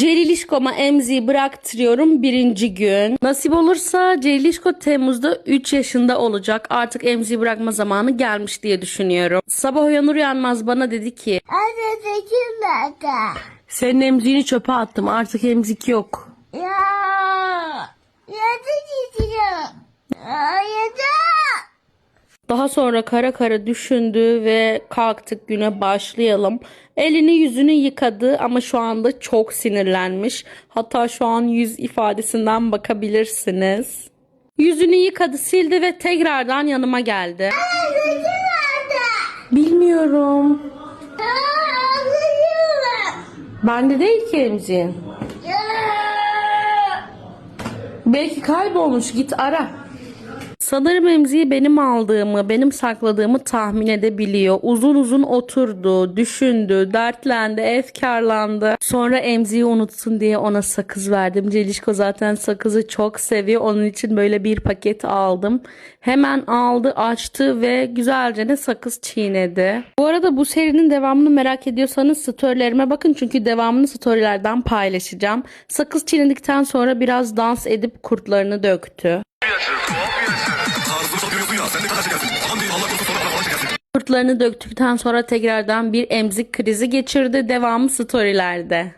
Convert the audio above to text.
Celilişko'ma emziği bıraktırıyorum birinci gün. Nasip olursa Celilişko Temmuz'da 3 yaşında olacak. Artık emziği bırakma zamanı gelmiş diye düşünüyorum. Sabah uyanır uyanmaz bana dedi ki Anne seçim nerede? senin emziğini çöpe attım artık emzik yok. Ya. Yedi çiziyor. Ya Daha sonra kara kara düşündü ve kalktık güne başlayalım. Elini yüzünü yıkadı ama şu anda çok sinirlenmiş. Hatta şu an yüz ifadesinden bakabilirsiniz. Yüzünü yıkadı, sildi ve tekrardan yanıma geldi. Anne? Bilmiyorum. Seçim Bende değil ki emziğin. Belki kaybolmuş git ara. Sanırım emziği benim aldığımı, benim sakladığımı tahmin edebiliyor. Uzun uzun oturdu, düşündü, dertlendi, efkarlandı. Sonra emziği unutsun diye ona sakız verdim. Celişko zaten sakızı çok seviyor. Onun için böyle bir paket aldım. Hemen aldı, açtı ve güzelce ne sakız çiğnedi. Bu arada bu serinin devamını merak ediyorsanız storylerime bakın. Çünkü devamını storylerden paylaşacağım. Sakız çiğnedikten sonra biraz dans edip kurtlarını döktü. Tarzını satıyorsun ya sen ne kadar şekersin. Aman diyeyim Allah korusun sonra bana falan şekersin. Kurtlarını döktükten sonra tekrardan bir emzik krizi geçirdi. Devamı storylerde.